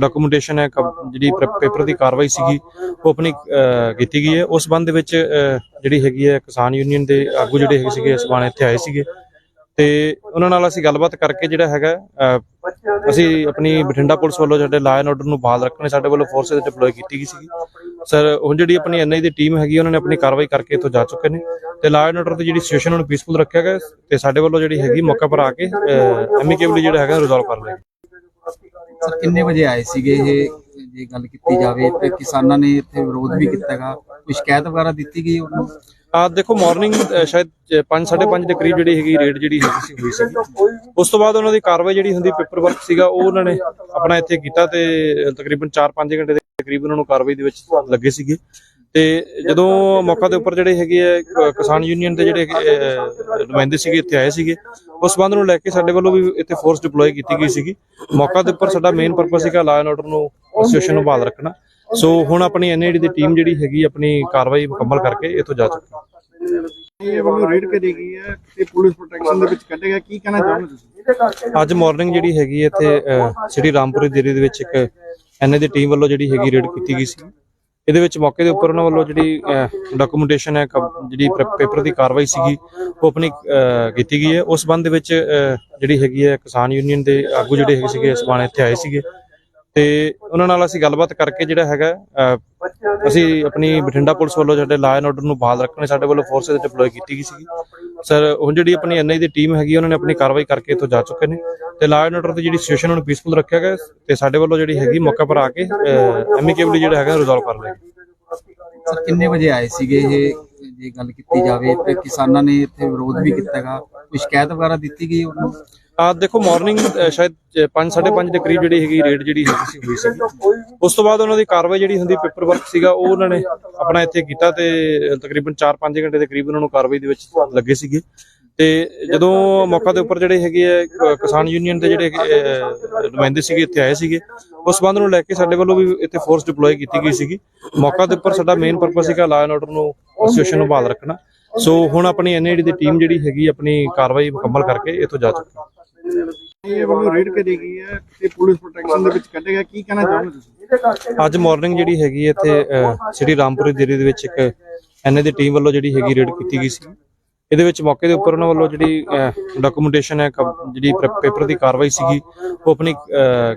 Documentation ਹੈ ਕਬ- ਜਿਹੜੀ ਪ੍ਰੇ- ਪੇਪਰ ਦੀ ਕਾਰਵਾਈ ਸੀਗੀ ਉਹ ਆਪਣੀ ਅਹ, ਕੀਤੀ ਗਈ ਹੈ। ਉਸ ਸੰਬੰਧ ਦੇ ਵਿੱਚ ਅਹ, ਜਿਹੜੀ ਹੈਗੀ ਹੈ ਕਿਸਾਨ ਯੂਨੀਅਨ ਦੇ ਆਗੂ ਜਿਹੜੇ ਹੈਗੇ ਸੀਗੇ ਸਮਾਨ ਇੱਥੇ ਆਏ ਸੀਗੇ। ਤੇ ਉਹਨਾਂ ਨਾਲ ਅਸੀਂ ਗੱਲਬਾਤ ਕਰਕੇ ਜਿਹੜਾ ਹੈਗਾ ਅਹ, ਅਸੀਂ ਆਪਣੀ ਬਠਿੰਡਾ ਪੁਲਿਸ ਵੱਲੋਂ ਸਾਡੇ ਲਾਅ ਐਂਡ ਆਰਡਰ ਨੂੰ ਬਹਾਲ ਰੱਖਣ ਲਈ ਸਾਡੇ ਵੱਲੋਂ ਫੋਰਸਸ ਡਿਪਲੋਏ ਕੀਤੀ ਗਈ ਸੀਗੀ। ਸਰ ਹੁਣ ਜਿਹੜੀ ਆਪਣੀ ਐਨਆਈ ਦੀ ਟੀਮ ਹੈਗੀ ਉਹਨਾਂ ਨੇ ਆਪਣੀ ਕਾਰਵਾਈ ਕਰਕੇ ਇੱਥੋਂ ਜਾ ਚੁੱਕੇ ਨੇ। ਤੇ ਲਾਅ ਐਂਡ ਆਰਡਰ ਦੀ ਜਿਹੜੀ ਸਿਚੁਏਸ਼ਨ ਨੂੰ ਪੀਸਫੁਲ ਰੱਖਿਆ ਗਿਆ ਤੇ ਸਾਡੇ ਵੱਲੋਂ ਜਿਹੜੀ ਹੈਗੀ ਮੌਕਾ ਪਰ ਆ ਕੇ ਐਮੀਕੇਬਲੀ ਜਿਹੜਾ ਹੈਗਾ ਰਿਜ਼ੋਲਵ ਕਰ ਲਿਆ ਸਰ, ਕਿੰਨੇ ਵਜੇ ਆਏ ਸੀਗੇ ਇਹ? ਜੇ ਗੱਲ ਕੀਤੀ ਜਾਵੇ ਤੇ ਕਿਸਾਨਾਂ ਨੇ ਇੱਥੇ ਵਿਰੋਧ ਵੀ ਕੀਤਾਗਾ ਕੋਈ ਸ਼ਿਕਾਇਤ ਵਗੈਰਾ ਦਿੱਤੀ ਗਈ ਉਹਨਾਂ ਆ ਦੇਖੋ ਮਾਰਨਿੰਗ ਸ਼ਾਇਦ 5:30 ਦੇ ਕਰੀਬ ਜਿਹੜੀ ਹੈਗੀ ਰੇਡ ਜਿਹੜੀ ਹੈਗੀ ਸੀ, ਹੋਈ ਸੀ ਉਸ ਤੋਂ ਬਾਅਦ ਉਹਨਾਂ ਦੀ ਕਾਰਵਾਈ ਜਿਹੜੀ ਹੁੰਦੀ ਪੇਪਰ ਵਰਕ ਸੀਗਾ, ਉਹ ਉਹਨਾਂ ਨੇ ਆਪਣਾ ਇੱਥੇ ਕੀਤਾ ਤੇ ਤਕਰੀਬਨ 4-5 ਘੰਟੇ ਦੇ ਕਰੀਬ ਉਹਨਾਂ ਨੂੰ ਕਾਰਵਾਈ ਦੇ ਵਿੱਚ ਲੱਗੇ ਸੀਗੇ। ਤੇ ਜਦੋਂ ਮੌਕਾ ਦੇ ਉੱਪਰ ਜਿਹੜੇ ਹੈਗੇ ਆ ਕਿਸਾਨ ਯੂਨੀਅਨ ਦੇ ਜਿਹੜੇ ਨੁਮਾਇੰਦੇ ਸੀਗੇ, ਇੱਥੇ ਆਏ ਸੀਗੇ ਉਸ ਸੰਬੰਧ ਨੂੰ ਲੈ ਕੇ ਸਾਡੇ ਵੱਲੋਂ ਵੀ ਇੱਥੇ ਫੋਰਸ ਡਿਪਲੋਏ ਕੀਤੀ ਗਈ ਸੀਗੀ। ਮੌਕਾ ਦੇ ਉੱਪਰ ਸਾਡਾ ਮੇਨ ਪਰਪਸ ਸੀਗਾ ਲਾਅ ਐਂਡ ਆਰਡਰ ਨੂੰ ਸਿਚੁਏਸ਼ਨ ਨੂੰ ਬਹਾਲ ਰੱਖਣਾ। ਸੋ ਹੁਣ ਆਪਣੀ ਐਨਆਈਡੀ ਦੀ ਟੀਮ ਜਿਹੜੀ ਹੈਗੀ ਆਪਣੀ ਕਾਰਵਾਈ ਮੁਕੰਮਲ ਕਰਕੇ ਇੱਥੋਂ ਜਾ ਚੁੱਕੀ ਹੈ। ਇਹ ਵੱਲੋਂ ਰੇਡ ਕਰੀ ਗਈ ਹੈ ਤੇ ਪੁਲਿਸ ਪ੍ਰੋਟੈਕਸ਼ਨ ਦੇ ਵਿੱਚ ਕੱਢਿਆ ਗਿਆ। ਕੀ ਕਹਿਣਾ ਚਾਹੋਗੇ ਤੁਸੀਂ? ਅੱਜ ਮਾਰਨਿੰਗ ਜਿਹੜੀ ਹੈਗੀ ਇੱਥੇ ਸਿਟੀ ਰਾਮਪੁਰੀ ਦੇਰੀ ਦੇ ਵਿੱਚ ਇੱਕ ਐਨਏ ਦੀ ਟੀਮ ਵੱਲੋਂ ਜਿਹੜੀ ਹੈਗੀ ਰੇਡ ਕੀਤੀ ਗਈ ਸੀ। ਇਹਦੇ ਵਿੱਚ ਮੌਕੇ ਦੇ ਉੱਪਰ ਉਹਨਾਂ ਵੱਲੋਂ ਜਿਹੜੀ ਡਾਕੂਮੈਂਟੇਸ਼ਨ ਹੈ ਜਿਹੜੀ ਪੇਪਰ ਦੀ ਕਾਰਵਾਈ ਸੀਗੀ, ਉਹ ਆਪਣੀ ਕੀਤੀ ਗਈ ਹੈ। ਉਸ ਸੰਬੰਧ ਦੇ ਵਿੱਚ ਜਿਹੜੀ ਹੈਗੀ ਹੈ ਕਿਸਾਨ ਯੂਨੀਅਨ ਦੇ ਆਗੂ ਜਿਹੜੇ ਹੈਗੇ ਸੀਗੇ ਸਮਾਨ ਇੱਥੇ ਆਏ ਸੀਗੇ। ਤੇ ਉਹਨਾਂ ਨਾਲ ਅਸੀਂ ਗੱਲਬਾਤ ਕਰਕੇ ਜਿਹੜਾ ਹੈਗਾ ਅਸੀਂ ਆਪਣੀ ਬਠਿੰਡਾ ਪੁਲਿਸ ਵੱਲੋਂ ਸਾਡੇ ਲਾਅ ਐਂਡ ਆਰਡਰ ਨੂੰ ਬਹਾਲ ਰੱਖਣ ਲਈ ਸਾਡੇ ਵੱਲੋਂ ਫੋਰਸ ਡਿਪਲੋਏ ਕੀਤੀ ਗਈ ਸੀਗੀ। ਸਰ, ਹੁਣ ਜਿਹੜੀ ਆਪਣੀ ਐਨਆਈ ਦੀ ਟੀਮ ਹੈਗੀ, ਉਹਨਾਂ ਨੇ ਆਪਣੀ ਕਾਰਵਾਈ ਕਰਕੇ ਇੱਥੋਂ ਜਾ ਚੁੱਕੇ ਨੇ। ਤੇ ਲਾਅ ਐਂਡ ਆਰਡਰ ਦੀ ਜਿਹੜੀ ਸਿਚੁਏਸ਼ਨ ਨੂੰ ਪੀਸਫੁਲ ਰੱਖਿਆ ਗਿਆ ਤੇ ਸਾਡੇ ਵੱਲੋਂ ਜਿਹੜੀ ਹੈਗੀ ਮੌਕਾ ਪਰ ਆ ਕੇ ਐਮੀਕੇਬਲੀ ਜਿਹੜਾ ਹੈਗਾ ਰਿਜ਼ੋਲਵ ਕਰ ਲਿਆ। ਸਰ, ਕਿੰਨੇ ਵਜੇ ਆਏ ਸੀਗੇ ਇਹ, ਜੇ ਗੱਲ ਕੀਤੀ ਜਾਵੇ ਤੇ ਕਿਸਾਨਾਂ ਨੇ ਇੱਥੇ ਵਿਰੋਧ ਵੀ ਕੀਤਾਗਾ ਕੋਈ ਸ਼ਿਕਾਇਤ ਵਗੈਰਾ ਦਿੱਤੀ ਗਈ ਉਹਨਾਂ? ਨੂੰ ਆ ਦੇਖੋ ਮਾਰਨਿੰਗ ਸ਼ਾਇਦ 5:30 ਦੇ ਕਰੀਬ ਜਿਹੜੀ ਹੈਗੀ ਰੇਡ ਜਿਹੜੀ ਹੈਗੀ ਸੀ, ਹੋਈ ਸੀ। ਉਸ ਤੋਂ ਬਾਅਦ ਉਹਨਾਂ ਦੀ ਕਾਰਵਾਈ ਜਿਹੜੀ ਹੁੰਦੀ ਪੇਪਰ ਵਰਕ ਸੀਗਾ, ਉਹ ਉਹਨਾਂ ਨੇ ਆਪਣਾ ਇੱਥੇ ਕੀਤਾ ਤੇ ਤਕਰੀਬਨ 4-5 ਘੰਟੇ ਦੇ ਕਰੀਬ ਉਹਨਾਂ ਨੂੰ ਕਾਰਵਾਈ ਦੇ ਵਿੱਚ ਲੱਗੇ ਸੀਗੇ। ਤੇ ਜਦੋਂ ਮੌਕਾ ਦੇ ਉੱਪਰ ਜਿਹੜੇ ਹੈਗੇ ਆ ਕਿਸਾਨ ਯੂਨੀਅਨ ਦੇ ਜਿਹੜੇ ਨੁਮਾਇੰਦੇ ਸੀਗੇ, ਇੱਥੇ ਆਏ ਸੀਗੇ। ਉਸ ਸੰਬੰਧ ਨੂੰ ਲੈ ਕੇ ਸਾਡੇ ਵੱਲੋਂ ਵੀ ਇੱਥੇ ਫੋਰਸ ਡਿਪਲੋਏ ਕੀਤੀ ਗਈ ਸੀਗੀ। ਮੌਕਾ ਦੇ ਉੱਪਰ ਸਾਡਾ ਮੇਨ ਪਰਪਸ ਸੀਗਾ ਲਾਅ ਐਂਡ ਆਰਡਰ ਨੂੰ ਸਿਚੁਏਸ਼ਨ ਨੂੰ ਬਹਾਲ ਰੱਖਣਾ। ਸੋ ਹੁਣ ਆਪਣੀ ਐਨਆਈਡੀ ਦੀ ਟੀਮ ਜਿਹੜੀ ਹੈਗੀ ਆਪਣੀ ਕਾਰਵਾਈ ਮੁਕੰਮਲ ਕਰਕੇ ਇੱਥੋਂ ਜਾ ਚੁੱਕੀ ਹੈ। ਇਹ ਵੱਲੋਂ ਰੇਡ ਕਰੀ ਗਈ ਹੈ ਤੇ ਪੁਲਿਸ ਪ੍ਰੋਟੈਕਸ਼ਨ ਦੇ ਵਿੱਚ ਕੱਢਿਆ ਗਿਆ। ਕੀ ਕਹਿਣਾ ਚਾਹੋਗੇ ਤੁਸੀਂ? ਅੱਜ ਮਾਰਨਿੰਗ ਜਿਹੜੀ ਹੈਗੀ ਇੱਥੇ ਸਿਟੀ ਰਾਮਪੁਰੀ ਦੇਰੀ ਦੇ ਵਿੱਚ ਇੱਕ ਐਨਏ ਦੀ ਟੀਮ ਵੱਲੋਂ ਜਿਹੜੀ ਹੈਗੀ ਰੇਡ ਕੀਤੀ ਗਈ ਸੀ। ਇਹਦੇ ਵਿੱਚ ਮੌਕੇ ਦੇ ਉੱਪਰ ਉਹਨਾਂ ਵੱਲੋਂ ਜਿਹੜੀ ਡਾਕੂਮੈਂਟੇਸ਼ਨ ਹੈ ਜਿਹੜੀ ਪ੍ਰੇ- ਪੇਪਰ ਦੀ ਕਾਰਵਾਈ ਸੀਗੀ ਉਹ ਆਪਣੀ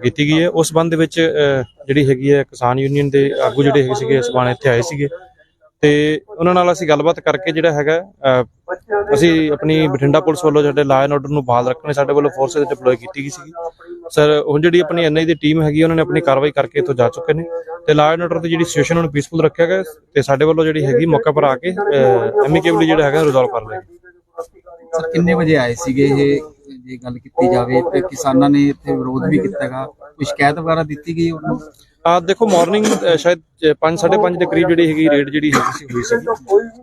ਕੀਤੀ ਗਈ ਹੈ। ਉਸ ਸੰਬੰਧ ਦੇ ਵਿੱਚ ਜਿਹੜੀ ਹੈਗੀ ਹੈ ਕਿਸਾਨ ਯੂਨੀਅਨ ਦੇ ਆਗੂ ਜਿਹੜੇ ਹੈਗੇ ਸੀਗੇ ਸਮਾਨ ਇੱਥੇ ਆਏ ਸੀਗੇ। ਤੇ ਉਹਨਾਂ ਨਾਲ ਅਸੀਂ ਗੱਲਬਾਤ ਕਰਕੇ ਜਿਹੜਾ ਹੈਗਾ ਅਸੀਂ ਆਪਣੀ ਬਠਿੰਡਾ ਪੁਲਿਸ ਵੱਲੋਂ ਸਾਡੇ ਲਾਅ ਐਂਡ ਆਰਡਰ ਨੂੰ ਬਹਾਲ ਰੱਖਣ ਲਈ ਸਾਡੇ ਵੱਲੋਂ ਫੋਰਸਸ ਡਿਪਲੋਏ ਕੀਤੀ ਗਈ ਸੀਗੀ। ਸਰ ਹੁਣ ਜਿਹੜੀ ਆਪਣੀ ਐਨਆਈ ਦੀ ਟੀਮ ਹੈਗੀ, ਉਹਨਾਂ ਨੇ ਆਪਣੀ ਕਾਰਵਾਈ ਕਰਕੇ ਇੱਥੋਂ ਜਾ ਚੁੱਕੇ ਨੇ। ਤੇ ਲਾਅ ਐਂਡ ਆਰਡਰ ਦੀ ਜਿਹੜੀ ਸਿਚੁਏਸ਼ਨ ਨੂੰ ਪੀਸਫੁਲ ਰੱਖਿਆ ਗਿਆ, ਤੇ ਸਾਡੇ ਵੱਲੋਂ ਜਿਹੜੀ ਹੈਗੀ ਮੌਕਾ ਪਰ ਆ ਕੇ ਐਮੀਕੇਬਲੀ ਜਿਹੜਾ ਹੈਗਾ ਰਿਜ਼ੋਲਵ ਕਰ ਲਿਆ ਸਰ ਕਿੰਨੇ ਵਜੇ ਆਏ ਸੀਗੇ ਇਹ? ਜੇ ਗੱਲ ਕੀਤੀ ਜਾਵੇ ਤੇ ਕਿਸਾਨਾਂ ਨੇ ਇੱਥੇ ਵਿਰੋਧ ਵੀ ਕੀਤਾਗਾ ਕੋਈ ਸ਼ਿਕਾਇਤ ਵਗੈਰਾ ਦਿੱਤੀ ਗਈ ਉਹਨਾਂ ਨੂੰ? ਆ ਦੇਖੋ ਮਾਰਨਿੰਗ ਸ਼ਾਇਦ 5 5:30 ਦੇ ਕਰੀਬ ਜਿਹੜੀ ਹੈਗੀ ਰੇਡ ਜਿਹੜੀ ਹੈਗੀ ਸੀ, ਹੋਈ ਸੀ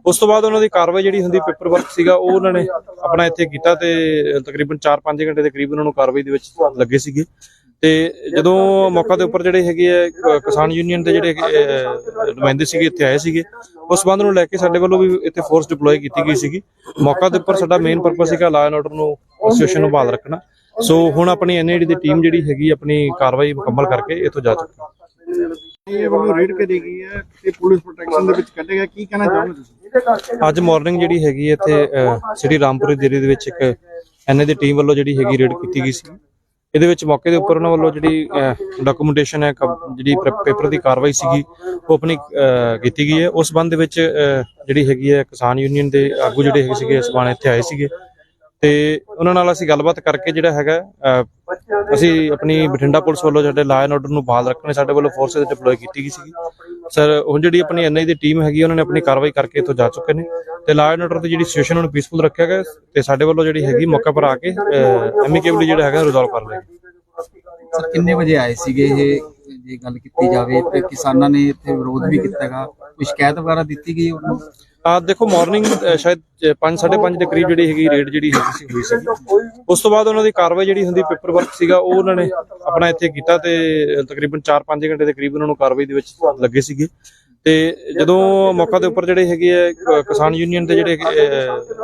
ਉਸ ਤੋਂ ਬਾਅਦ ਉਹਨਾਂ ਦੀ ਕਾਰਵਾਈ ਜਿਹੜੀ ਹੁੰਦੀ ਪੇਪਰ ਵਰਕ ਸੀਗਾ, ਉਹ ਉਹਨਾਂ ਨੇ ਆਪਣਾ ਇੱਥੇ ਕੀਤਾ ਤੇ ਤਕਰੀਬਨ 4-5 ਘੰਟੇ ਦੇ ਕਰੀਬ ਉਹਨਾਂ ਨੂੰ ਕਾਰਵਾਈ ਦੇ ਵਿੱਚ ਲੱਗੇ ਸੀਗੇ। ਤੇ ਜਦੋਂ ਮੌਕਾ ਦੇ ਉੱਪਰ ਜਿਹੜੇ ਹੈਗੇ ਆ ਕਿਸਾਨ ਯੂਨੀਅਨ ਦੇ ਜਿਹੜੇ ਨੁਮਾਇੰਦੇ ਸੀਗੇ, ਇੱਥੇ ਆਏ ਸੀਗੇ, ਉਸ ਸੰਬੰਧ ਨੂੰ ਲੈ ਕੇ ਸਾਡੇ ਵੱਲੋਂ ਵੀ ਇੱਥੇ ਫੋਰਸ ਡਿਪਲੋਏ ਕੀਤੀ ਗਈ ਸੀਗੀ। ਮੌਕਾ ਦੇ ਉੱਪਰ ਸਾਡਾ ਮੇਨ ਪਰਪਸ ਸੀਗਾ ਲਾਅ ਐਂਡ ਆਰਡਰ ਨੂੰ ਸਿਚੁਏਸ਼ਨ ਨੂੰ ਬਹਾਲ ਰੱਖਣਾ। ਸੋ ਹੁਣ ਆਪਣੀ ਐਨਆਈਡੀ ਦੀ ਟੀਮ ਜਿਹੜੀ ਹੈਗੀ, ਆਪਣੀ ਕਾਰਵਾਈ ਮੁਕੰਮਲ ਕਰਕੇ ਇੱਥੋਂ ਜਾ ਚੁੱਕੀ। ਇਹ ਵੱਲੋਂ ਰੇਡ ਕਰੀ ਗਈ ਹੈ ਤੇ ਪੁਲਿਸ ਪ੍ਰੋਟੈਕਸ਼ਨ ਦੇ ਵਿੱਚ ਕੱਢਿਆ ਗਿਆ। ਕੀ ਕਹਿਣਾ ਚਾਹੋਗੇ ਤੁਸੀਂ? ਅੱਜ ਮਾਰਨਿੰਗ ਜਿਹੜੀ ਹੈਗੀ ਹੈ ਇੱਥੇ ਸਿਟੀ ਰਾਮਪੁਰੀ ਦੇਰੀ ਦੇ ਵਿੱਚ ਇੱਕ ਐਨਏ ਦੀ ਟੀਮ ਵੱਲੋਂ ਜਿਹੜੀ ਹੈਗੀ ਰੇਡ ਕੀਤੀ ਗਈ ਸੀ। ਇਹਦੇ ਵਿੱਚ ਮੌਕੇ ਦੇ ਉੱਪਰ ਉਹਨਾਂ ਵੱਲੋਂ ਜਿਹੜੀ ਡਾਕੂਮੈਂਟੇਸ਼ਨ ਹੈ ਜਿਹੜੀ ਪੇਪਰ ਦੀ ਕਾਰਵਾਈ ਸੀਗੀ, ਉਹ ਆਪਣੀ ਕੀਤੀ ਗਈ ਹੈ। ਉਸ ਸੰਬੰਧ ਦੇ ਵਿੱਚ ਜਿਹੜੀ ਹੈਗੀ ਹੈ ਕਿਸਾਨ ਯੂਨੀਅਨ ਦੇ ਆਗੂ ਜਿਹੜੇ ਹੈਗੇ ਸੀਗੇ ਸਮਾਨ ਇੱਥੇ ਆਏ ਸੀਗੇ। ਤੇ ਉਹਨਾਂ ਨਾਲ ਅਸੀਂ ਗੱਲਬਾਤ ਕਰਕੇ ਜਿਹੜਾ ਹੈਗਾ ਅਸੀਂ ਆਪਣੀ ਬਠਿੰਡਾ ਪੁਲਿਸ ਵੱਲੋਂ ਸਾਡੇ ਲਾਅ ਐਂਡ ਆਰਡਰ ਨੂੰ ਬਹਾਲ ਰੱਖਣ ਲਈ ਸਾਡੇ ਵੱਲੋਂ ਫੋਰਸਸ ਡਿਪਲੋਏ ਕੀਤੀ ਗਈ ਸੀਗੀ। ਸਰ ਹੁਣ ਜਿਹੜੀ ਆਪਣੀ ਐਨਆਈ ਦੀ ਟੀਮ ਹੈਗੀ, ਉਹਨਾਂ ਨੇ ਆਪਣੀ ਕਾਰਵਾਈ ਕਰਕੇ ਇੱਥੋਂ ਜਾ ਚੁੱਕੇ ਨੇ ਤੇ ਲਾਅ ਐਂਡ ਆਰਡਰ ਦੀ ਜਿਹੜੀ ਸਿਚੁਏਸ਼ਨ ਨੂੰ ਪੀਸਫੁਲ ਰੱਖਿਆ ਗਿਆ ਤੇ ਸਾਡੇ ਵੱਲੋਂ ਜਿਹੜੀ ਹੈਗੀ ਮੌਕਾ ਪਰ ਆ ਕੇ ਐਮੀਕੇਬਲੀ ਜਿਹੜਾ ਹੈਗਾ ਰਿਜ਼ੋਲਵ ਕਰ ਲਿਆ ਸਰ ਕਿੰਨੇ ਵਜੇ ਆਏ ਸੀਗੇ ਇਹ, ਜੇ ਗੱਲ ਕੀਤੀ ਜਾਵੇ ਤੇ ਕਿਸਾਨਾਂ ਨੇ ਇੱਥੇ ਵਿਰੋਧ ਵੀ ਕੀਤਾਗਾ ਕੋਈ ਸ਼ਿਕਾਇਤ ਵਗੈਰਾ ਦਿੱਤੀ ਗਈ ਉਹਨਾਂ ਨੂੰ? ਆ ਦੇਖੋ ਮਾਰਨਿੰਗ ਸ਼ਾਇਦ 5:30 ਦੇ ਕਰੀਬ ਜਿਹੜੀ ਹੈਗੀ ਰੇਡ ਜਿਹੜੀ ਹੈਗੀ ਸੀ, ਹੋਈ ਸੀ ਉਸ ਤੋਂ ਬਾਅਦ ਉਹਨਾਂ ਦੀ ਕਾਰਵਾਈ ਜਿਹੜੀ ਹੁੰਦੀ ਪੇਪਰ ਵਰਕ ਸੀਗਾ, ਉਹ ਉਹਨਾਂ ਨੇ ਆਪਣਾ ਇੱਥੇ ਕੀਤਾ ਤੇ ਤਕਰੀਬਨ 4-5 ਘੰਟੇ ਦੇ ਕਰੀਬ ਉਹਨਾਂ ਨੂੰ ਕਾਰਵਾਈ ਦੇ ਵਿੱਚ ਲੱਗੇ ਸੀਗੇ। ਤੇ ਜਦੋਂ ਮੌਕਾ ਦੇ ਉੱਪਰ ਜਿਹੜੇ ਹੈਗੇ ਆ ਕਿਸਾਨ ਯੂਨੀਅਨ ਦੇ ਜਿਹੜੇ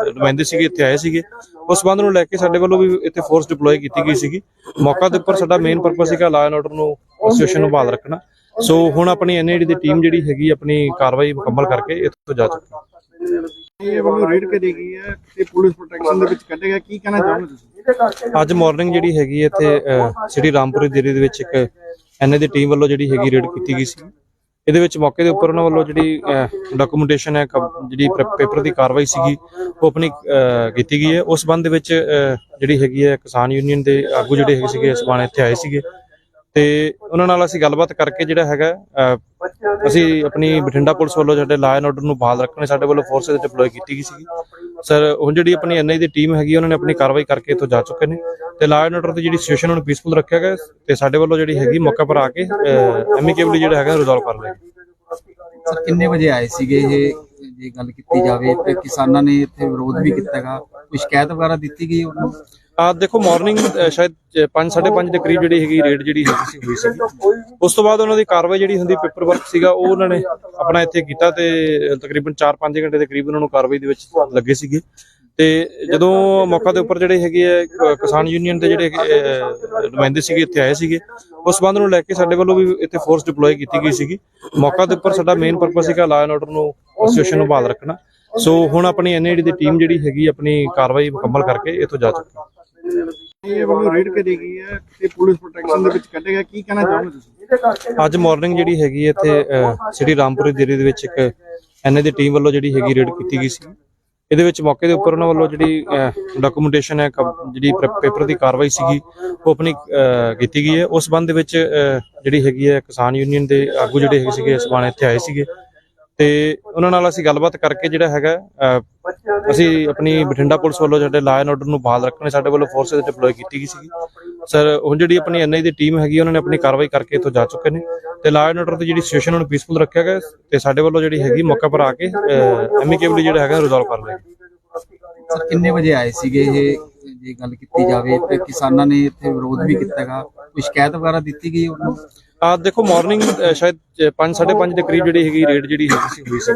ਨੁਮਾਇੰਦੇ ਸੀਗੇ, ਇੱਥੇ ਆਏ ਸੀਗੇ। ਉਸ ਸੰਬੰਧ ਨੂੰ ਲੈ ਕੇ ਸਾਡੇ ਵੱਲੋਂ ਵੀ ਇੱਥੇ ਫੋਰਸ ਡਿਪਲੋਏ ਕੀਤੀ ਗਈ ਸੀਗੀ। ਮੌਕਾ ਦੇ ਉੱਪਰ ਸਾਡਾ ਮੇਨ ਪਰਪਸ ਸੀਗਾ ਲਾਅ ਐਂਡ ਆਰਡਰ ਨੂੰ ਸਿਚੁਏਸ਼ਨ ਨੂੰ ਬਹਾਲ ਰੱਖਣਾ। ਸੋ ਹੁਣ ਆਪਣੀ ਐਨਆਈਡੀ ਦੀ ਟੀਮ ਜਿਹੜੀ ਹੈਗੀ ਆਪਣੀ ਕਾਰਵਾਈ ਮੁਕੰਮਲ ਕਰਕੇ ਇੱਥੋਂ ਜਾ ਚੁੱਕੀ ਹੈ। ਇਹ ਵੱਲੋਂ ਰੇਡ ਕਰੀ ਗਈ ਹੈ ਤੇ ਪੁਲਿਸ ਪ੍ਰੋਟੈਕਸ਼ਨ ਦੇ ਵਿੱਚ ਕੱਢੇਗਾ ਕੀ ਕਹਿਣਾ ਚਾਹੋਗੇ ਤੁਸੀਂ? ਅੱਜ ਮਾਰਨਿੰਗ ਜਿਹੜੀ ਹੈਗੀ ਇੱਥੇ ਸਿਟੀ ਰਾਮਪੁਰ ਏਰੀਏ ਦੇ ਵਿੱਚ ਇੱਕ ਐਨਏ ਦੀ ਟੀਮ ਵੱਲੋਂ ਜਿਹੜੀ ਹੈਗੀ ਰੇਡ ਕੀਤੀ ਗਈ ਸੀ। ਇਹਦੇ ਵਿੱਚ ਮੌਕੇ ਦੇ ਉੱਪਰ ਉਹਨਾਂ ਵੱਲੋਂ ਜਿਹੜੀ ਡਾਕੂਮੈਂਟੇਸ਼ਨ ਹੈ ਜਿਹੜੀ ਪੇਪਰ ਦੀ ਕਾਰਵਾਈ ਸੀਗੀ ਉਹ ਆਪਣੀ ਕੀਤੀ ਗਈ ਹੈ। ਉਸ ਸੰਬੰਧ ਦੇ ਵਿੱਚ ਜਿਹੜੀ ਹੈਗੀ ਹੈ ਕਿਸਾਨ ਯੂਨੀਅਨ ਦੇ ਆਗੂ ਜਿਹੜੇ ਹੈਗੇ ਸੀਗੇ ਸਮਾਨ ਇੱਥੇ ਆਏ ਸੀਗੇ। ਤੇ ਉਹਨਾਂ ਨਾਲ ਅਸੀਂ ਗੱਲਬਾਤ ਕਰਕੇ ਜਿਹੜਾ ਹੈਗਾ ਅਸੀਂ ਆਪਣੀ ਬਠਿੰਡਾ ਪੁਲਿਸ ਵੱਲੋਂ ਸਾਡੇ ਲਾਅ ਐਂਡ ਆਰਡਰ ਨੂੰ ਬਹਾਲ ਰੱਖਣ ਲਈ ਸਾਡੇ ਵੱਲੋਂ ਫੋਰਸਸ ਡਿਪਲੋਏ ਕੀਤੀ ਗਈ ਸੀ ਸਰ ਹੁਣ ਜਿਹੜੀ ਆਪਣੀ ਐਨਆਈ ਦੀ ਟੀਮ ਹੈਗੀ, ਉਹਨਾਂ ਨੇ ਆਪਣੀ ਕਾਰਵਾਈ ਕਰਕੇ ਇੱਥੋਂ ਜਾ ਚੁੱਕੇ ਨੇ ਤੇ ਲਾਅ ਐਂਡ ਆਰਡਰ ਦੀ ਜਿਹੜੀ ਸਿਚੁਏਸ਼ਨ ਨੂੰ ਪੀਸਫੁਲ ਰੱਖਿਆ ਗਿਆ ਤੇ ਸਾਡੇ ਵੱਲੋਂ ਜਿਹੜੀ ਹੈਗੀ ਮੌਕਾ ਪਰ ਆ ਕੇ ਐਮੀਕੇਬਲੀ ਜਿਹੜਾ ਹੈਗਾ ਰਿਜ਼ੋਲਵ ਕਰ ਲਿਆ ਸਰ ਕਿੰਨੇ ਵਜੇ ਆਏ ਸੀਗੇ ਇਹ, ਜੇ ਗੱਲ ਕੀਤੀ ਜਾਵੇ ਤੇ ਕਿਸਾਨਾਂ ਨੇ ਇੱਥੇ ਵਿਰੋਧ ਵੀ ਕੀਤਾ ਕੋਈ ਸ਼ਿਕਾਇਤ ਵਗੈਰਾ ਦਿੱਤੀ ਗਈ ਉਹਨੂੰ ਆ ਦੇਖੋ ਮਾਰਨਿੰਗ ਸ਼ਾਇਦ 5:30 ਦੇ ਕਰੀਬ ਜਿਹੜੀ ਹੈਗੀ ਰੇਡ ਜਿਹੜੀ ਹੈਗੀ ਸੀ, ਹੋਈ ਸੀ ਉਸ ਤੋਂ ਬਾਅਦ ਉਹਨਾਂ ਦੀ ਕਾਰਵਾਈ ਜਿਹੜੀ ਹੁੰਦੀ ਪੇਪਰ ਵਰਕ ਸੀਗਾ, ਉਹ ਉਹਨਾਂ ਨੇ ਆਪਣਾ ਇੱਥੇ ਕੀਤਾ ਤੇ ਤਕਰੀਬਨ 4-5 ਘੰਟੇ ਦੇ ਕਰੀਬ ਉਹਨਾਂ ਨੂੰ ਕਾਰਵਾਈ ਦੇ ਵਿੱਚ ਲੱਗੇ ਸੀਗੇ। ਤੇ ਜਦੋਂ ਮੌਕਾ ਦੇ ਉੱਪਰ ਜਿਹੜੇ ਹੈਗੇ ਆ ਕਿਸਾਨ ਯੂਨੀਅਨ ਦੇ ਜਿਹੜੇ ਨੁਮਾਇੰਦੇ ਸੀਗੇ, ਇੱਥੇ ਆਏ ਸੀਗੇ, ਉਸ ਸੰਬੰਧ ਨੂੰ ਲੈ ਕੇ ਸਾਡੇ ਵੱਲੋਂ ਵੀ ਇੱਥੇ ਫੋਰਸ ਡਿਪਲੋਏ ਕੀਤੀ ਗਈ ਸੀਗੀ। ਮੌਕਾ ਦੇ ਉੱਪਰ ਸਾਡਾ ਮੇਨ ਪਰਪਸ ਸੀਗਾ ਲਾਅ ਐਂਡ ਆਰਡਰ ਨੂੰ ਸਿਚੁਏਸ਼ਨ ਨੂੰ ਬਹਾਲ ਰੱਖਣਾ। ਸੋ ਹੁਣ ਆਪਣੀ ਐਨਆਈਡੀ ਦੀ ਟੀਮ ਜਿਹੜੀ ਹੈਗੀ ਆਪਣੀ ਕਾਰਵਾਈ ਮੁਕੰਮਲ ਕਰਕੇ ਇੱਥੋਂ ਜਾ ਚੁੱਕੀ ਹੈ। ਇਹ ਵੱਲੋਂ ਰੇਡ ਕਰੀ ਗਈ ਹੈ ਤੇ ਪੁਲਿਸ ਪ੍ਰੋਟੈਕਸ਼ਨ ਦੇ ਵਿੱਚ ਕੱਢੇਗਾ ਕੀ ਕਹਿਣਾ ਚਾਹੋਗੇ ਤੁਸੀਂ? ਅੱਜ ਮਾਰਨਿੰਗ ਜਿਹੜੀ ਹੈਗੀ ਇੱਥੇ ਸਿਟੀ ਰਾਮਪੁਰ ਏਰੀਏ ਦੇ ਵਿੱਚ ਇੱਕ ਐਨਏ ਦੀ ਟੀਮ ਵੱਲੋਂ ਜਿਹੜੀ ਹੈਗੀ ਰੇਡ ਕੀਤੀ ਗਈ ਸੀ। ਇਹਦੇ ਵਿੱਚ ਮੌਕੇ ਦੇ ਉੱਪਰ ਉਹਨਾਂ ਵੱਲੋਂ ਜਿਹੜੀ ਡਾਕੂਮੈਂਟੇਸ਼ਨ ਹੈ ਜਿਹੜੀ ਪੇਪਰ ਦੀ ਕਾਰਵਾਈ ਸੀਗੀ ਉਹ ਆਪਣੀ ਕੀਤੀ ਗਈ ਹੈ। ਉਸ ਸੰਬੰਧ ਦੇ ਵਿੱਚ ਜਿਹੜੀ ਹੈਗੀ ਹੈ ਕਿਸਾਨ ਯੂਨੀਅਨ ਦੇ ਆਗੂ ਜਿਹੜੇ ਹੈਗੇ ਸੀਗੇ ਸਮਾਨ ਇੱਥੇ ਆਏ ਸੀਗੇ। ਤੇ ਉਹਨਾਂ ਨਾਲ ਅਸੀਂ ਗੱਲਬਾਤ ਕਰਕੇ ਜਿਹੜਾ ਹੈਗਾ ਅਸੀਂ ਆਪਣੀ ਬਠਿੰਡਾ ਪੁਲਿਸ ਵੱਲੋਂ ਸਾਡੇ ਲਾਅ ਐਂਡ ਆਰਡਰ ਨੂੰ ਬਹਾਲ ਰੱਖਣ ਲਈ ਸਾਡੇ ਵੱਲੋਂ ਫੋਰਸਸ ਡਿਪਲੋਏ ਕੀਤੀ ਗਈ ਸੀਗੀ। ਸਰ ਹੁਣ ਜਿਹੜੀ ਆਪਣੀ ਐਨਆਈ ਦੀ ਟੀਮ ਹੈਗੀ, ਉਹਨਾਂ ਨੇ ਆਪਣੀ ਕਾਰਵਾਈ ਕਰਕੇ ਇੱਥੋਂ ਜਾ ਚੁੱਕੇ ਨੇ ਤੇ ਲਾਅ ਐਂਡ ਆਰਡਰ ਦੀ ਜਿਹੜੀ ਸਿਚੁਏਸ਼ਨ ਨੂੰ ਪੀਸਫੁਲ ਰੱਖਿਆ ਗਿਆ ਤੇ ਸਾਡੇ ਵੱਲੋਂ ਜਿਹੜੀ ਹੈਗੀ ਮੌਕਾ ਪਰ ਆ ਕੇ ਐਮੀਕੇਬਲੀ ਜਿਹੜਾ ਹੈਗਾ ਰਿਜ਼ੋਲਵ ਕਰ ਲਿਆ। ਸਰ ਕਿੰਨੇ ਵਜੇ ਆਏ ਸੀਗੇ ਇਹ, ਜੇ ਗੱਲ ਕੀਤੀ ਜਾਵੇ ਤੇ ਕਿਸਾਨਾਂ ਨੇ ਇੱਥੇ ਵਿਰੋਧ ਵੀ ਕੀਤਾ ਕੋਈ ਸ਼ਿਕਾਇਤ ਵਗੈਰਾ ਦਿੱਤੀ ਗਈ ਉਹਨੂੰ? ਆ ਦੇਖੋ ਮਾਰਨਿੰਗ ਸ਼ਾਇਦ 5 5:30 ਦੇ ਕਰੀਬ ਜਿਹੜੀ ਹੈਗੀ ਰੇਡ ਜਿਹੜੀ ਹੈਗੀ ਸੀ, ਹੋਈ ਸੀ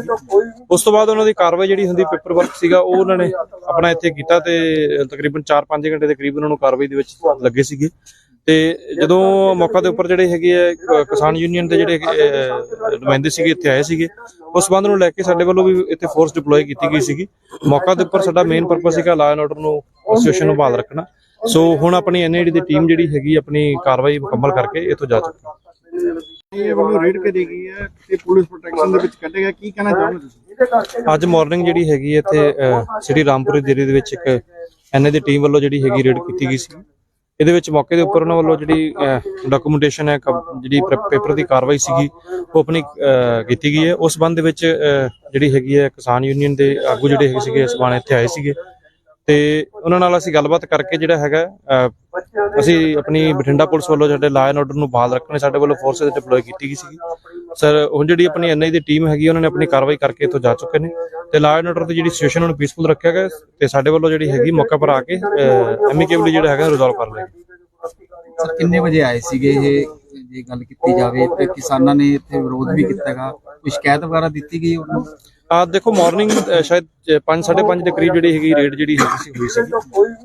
ਉਸ ਤੋਂ ਬਾਅਦ ਉਹਨਾਂ ਦੀ ਕਾਰਵਾਈ ਜਿਹੜੀ ਹੁੰਦੀ ਪੇਪਰ ਵਰਕ ਸੀਗਾ, ਉਹ ਉਹਨਾਂ ਨੇ ਆਪਣਾ ਇੱਥੇ ਕੀਤਾ ਤੇ ਤਕਰੀਬਨ 4-5 ਘੰਟੇ ਦੇ ਕਰੀਬ ਉਹਨਾਂ ਨੂੰ ਕਾਰਵਾਈ ਦੇ ਵਿੱਚ ਲੱਗੇ ਸੀਗੇ। ਤੇ ਜਦੋਂ ਮੌਕਾ ਦੇ ਉੱਪਰ ਜਿਹੜੇ ਹੈਗੇ ਆ ਕਿਸਾਨ ਯੂਨੀਅਨ ਦੇ ਜਿਹੜੇ ਨੁਮਾਇੰਦੇ ਸੀਗੇ, ਇੱਥੇ ਆਏ ਸੀਗੇ। ਉਸ ਸੰਬੰਧ ਨੂੰ ਲੈ ਕੇ ਸਾਡੇ ਵੱਲੋਂ ਵੀ ਇੱਥੇ ਫੋਰਸ ਡਿਪਲੋਏ ਕੀਤੀ ਗਈ ਸੀਗੀ। ਮੌਕਾ ਦੇ ਉੱਪਰ ਸਾਡਾ ਮੇਨ ਪਰਪਸ ਸੀਗਾ ਲਾਅ ਐਂਡ ਆਰਡਰ ਨੂੰ ਸਿਚੁਏਸ਼ਨ ਨੂੰ ਬਹਾਲ ਰੱਖਣਾ। ਸੋ ਹੁਣ ਆਪਣੀ ਐਨਆਈਡੀ ਦੀ ਟੀਮ ਜਿਹੜੀ ਹੈਗੀ, ਆਪਣੀ ਕਾਰਵਾਈ ਮੁਕੰਮਲ ਕਰਕੇ ਇੱਥੋਂ ਜਾ ਚੁੱਕੀ ਹੈ। ਇਹ ਵੱਲੋਂ ਰੇਡ ਕਰੀ ਗਈ ਹੈ ਤੇ ਪੁਲਿਸ ਪ੍ਰੋਟੈਕਸ਼ਨ ਦੇ ਵਿੱਚ ਕੱਢੇਗਾ ਕੀ ਕਹਿਣਾ ਚਾਹੋਗੇ ਤੁਸੀਂ? ਅੱਜ ਮਾਰਨਿੰਗ ਜਿਹੜੀ ਹੈਗੀ ਇੱਥੇ ਸਿਟੀ ਰਾਮਪੁਰ ਏਰੀਏ ਦੇ ਵਿੱਚ ਇੱਕ ਐਨਏ ਦੀ ਟੀਮ ਵੱਲੋਂ ਜਿਹੜੀ ਹੈਗੀ ਰੇਡ ਕੀਤੀ ਗਈ ਸੀ। ਇਹਦੇ ਵਿੱਚ ਮੌਕੇ ਦੇ ਉੱਪਰ ਉਹਨਾਂ ਵੱਲੋਂ ਜਿਹੜੀ ਡਾਕੂਮੈਂਟੇਸ਼ਨ ਹੈ ਜਿਹੜੀ ਪੇਪਰ ਦੀ ਕਾਰਵਾਈ ਸੀਗੀ, ਉਹ ਆਪਣੀ ਕੀਤੀ ਗਈ ਹੈ। ਉਸ ਸੰਬੰਧ ਦੇ ਵਿੱਚ ਜਿਹੜੀ ਹੈਗੀ ਹੈ ਕਿਸਾਨ ਯੂਨੀਅਨ ਦੇ ਆਗੂ ਜਿਹੜੇ ਹੈਗੇ ਸੀਗੇ ਸਮਾਨ ਇੱਥੇ ਆਏ ਸੀਗੇ। ਤੇ ਉਹਨਾਂ ਨਾਲ ਅਸੀਂ ਗੱਲਬਾਤ ਕਰਕੇ ਜਿਹੜਾ ਹੈਗਾ ਅਸੀਂ ਆਪਣੀ ਬਠਿੰਡਾ ਪੁਲਿਸ ਵੱਲੋਂ ਸਾਡੇ ਲਾਅ ਐਂਡ ਆਰਡਰ ਨੂੰ ਬਹਾਲ ਰੱਖਣ ਲਈ ਸਾਡੇ ਵੱਲੋਂ ਫੋਰਸਸ ਡਿਪਲੋਏ ਕੀਤੀ ਗਈ ਸੀਗੀ। ਸਰ ਹੁਣ ਜਿਹੜੀ ਆਪਣੀ ਐਨਆਈ ਦੀ ਟੀਮ ਹੈਗੀ, ਉਹਨਾਂ ਨੇ ਆਪਣੀ ਕਾਰਵਾਈ ਕਰਕੇ ਇੱਥੋਂ ਜਾ ਚੁੱਕੇ ਨੇ ਤੇ ਲਾਅ ਐਂਡ ਆਰਡਰ ਦੀ ਜਿਹੜੀ ਸਿਚੁਏਸ਼ਨ ਨੂੰ ਪੀਸਫੁਲ ਰੱਖਿਆ ਗਿਆ ਤੇ ਸਾਡੇ ਵੱਲੋਂ ਜਿਹੜੀ ਹੈਗੀ ਮੌਕਾ ਪਰ ਆ ਕੇ ਐਮੀਕੇਬਲੀ ਜਿਹੜਾ ਹੈਗਾ ਰਿਜ਼ੋਲਵ ਕਰ ਲਿਆ। ਸਰ ਕਿੰਨੇ ਵਜੇ ਆਏ ਸੀਗੇ ਇਹ, ਜੇ ਗੱਲ ਕੀਤੀ ਜਾਵੇ ਤੇ ਕਿਸਾਨਾਂ ਨੇ ਇੱਥੇ ਵਿਰੋਧ ਵੀ ਕੀਤਾ ਕੋਈ ਸ਼ਿਕਾਇਤ ਵਗੈਰਾ ਦਿੱਤੀ ਗਈ ਉਹਨੂੰ ਆ ਦੇਖੋ ਮਾਰਨਿੰਗ ਸ਼ਾਇਦ 5:30 ਦੇ ਕਰੀਬ ਜਿਹੜੀ ਹੈਗੀ ਰੇਡ ਜਿਹੜੀ ਹੈਗੀ ਸੀ, ਹੋਈ ਸੀ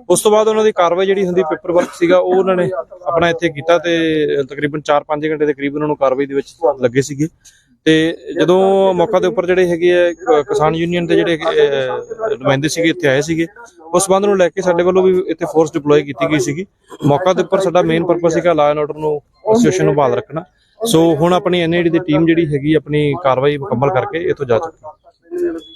ਉਸ ਤੋਂ ਬਾਅਦ ਉਹਨਾਂ ਦੀ ਕਾਰਵਾਈ ਜਿਹੜੀ ਹੁੰਦੀ ਪੇਪਰ ਵਰਕ ਸੀਗਾ, ਉਹ ਉਹਨਾਂ ਨੇ ਆਪਣਾ ਇੱਥੇ ਕੀਤਾ ਤੇ ਤਕਰੀਬਨ 4-5 ਘੰਟੇ ਦੇ ਕਰੀਬ ਉਹਨਾਂ ਨੂੰ ਕਾਰਵਾਈ ਦੇ ਵਿੱਚ ਲੱਗੇ ਸੀਗੇ। ਤੇ ਜਦੋਂ ਮੌਕਾ ਦੇ ਉੱਪਰ ਜਿਹੜੇ ਹੈਗੇ ਆ ਕਿਸਾਨ ਯੂਨੀਅਨ ਦੇ ਜਿਹੜੇ ਨੁਮਾਇੰਦੇ ਸੀਗੇ, ਇੱਥੇ ਆਏ ਸੀਗੇ। ਉਸ ਸੰਬੰਧ ਨੂੰ ਲੈ ਕੇ ਸਾਡੇ ਵੱਲੋਂ ਵੀ ਇੱਥੇ ਫੋਰਸ ਡਿਪਲੋਏ ਕੀਤੀ ਗਈ ਸੀਗੀ। ਮੌਕਾ ਦੇ ਉੱਪਰ ਸਾਡਾ ਮੇਨ ਪਰਪਸ ਸੀਗਾ ਲਾਅ ਐਂਡ ਆਰਡਰ ਨੂੰ ਸਿਚੁਏਸ਼ਨ ਨੂੰ ਬਹਾਲ ਰੱਖਣਾ। ਸੋ ਹੁਣ ਆਪਣੀ ਐਨਆਈਡੀ ਦੀ ਟੀਮ ਜਿਹੜੀ ਹੈਗੀ, ਆਪਣੀ ਕਾਰਵਾਈ ਮੁਕੰਮਲ ਕਰਕੇ ਇੱਥੋਂ ਜਾ ਚੁੱਕੀ